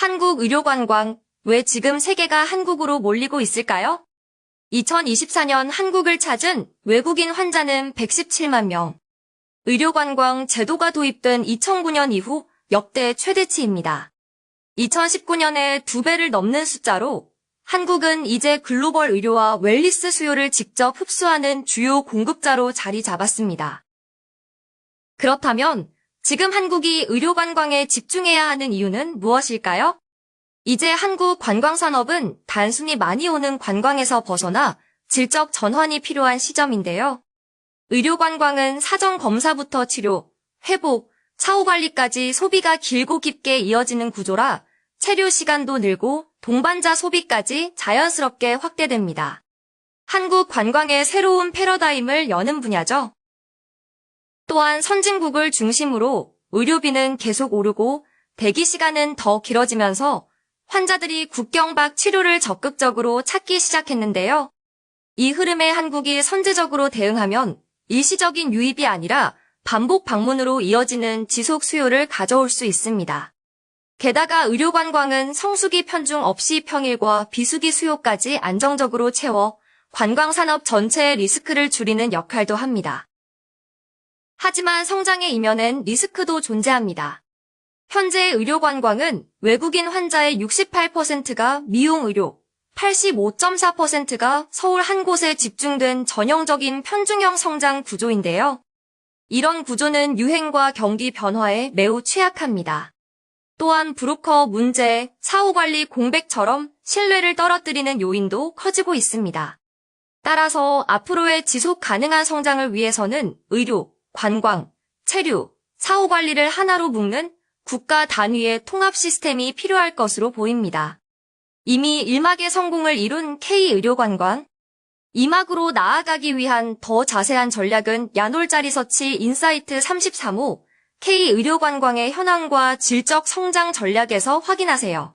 한국 의료관광, 왜 지금 세계가 한국으로 몰리고 있을까요? 2024년 한국을 찾은 외국인 환자는 117만 명. 의료관광 제도가 도입된 2009년 이후 역대 최대치입니다. 2019년에 두 배를 넘는 숫자로 한국은 이제 글로벌 의료와 웰리스 수요를 직접 흡수하는 주요 공급자로 자리 잡았습니다. 그렇다면 지금 한국이 의료 관광에 집중해야 하는 이유는 무엇일까요? 이제 한국 관광 산업은 단순히 많이 오는 관광에서 벗어나 질적 전환이 필요한 시점인데요. 의료 관광은 사전 검사부터 치료, 회복, 차후 관리까지 소비가 길고 깊게 이어지는 구조라 체류 시간도 늘고 동반자 소비까지 자연스럽게 확대됩니다. 한국 관광의 새로운 패러다임을 여는 분야죠. 또한 선진국을 중심으로 의료비는 계속 오르고 대기 시간은 더 길어지면서 환자들이 국경 밖 치료를 적극적으로 찾기 시작했는데요. 이 흐름에 한국이 선제적으로 대응하면 일시적인 유입이 아니라 반복 방문으로 이어지는 지속 수요를 가져올 수 있습니다. 게다가 의료관광은 성수기 편중 없이 평일과 비수기 수요까지 안정적으로 채워 관광산업 전체의 리스크를 줄이는 역할도 합니다. 하지만 성장의 이면엔 리스크도 존재합니다. 현재 의료 관광은 외국인 환자의 68%가 미용의료, 85.4%가 서울 한 곳에 집중된 전형적인 편중형 성장 구조인데요. 이런 구조는 유행과 경기 변화에 매우 취약합니다. 또한 브로커 문제, 사후관리 공백처럼 신뢰를 떨어뜨리는 요인도 커지고 있습니다. 따라서 앞으로의 지속 가능한 성장을 위해서는 의료, 관광, 체류, 사후 관리를 하나로 묶는 국가 단위의 통합 시스템이 필요할 것으로 보입니다. 이미 1막의 성공을 이룬 K의료관광, 2막으로 나아가기 위한 더 자세한 전략은 야놀자리 서치 인사이트 33호 K의료관광의 현황과 질적 성장 전략에서 확인하세요.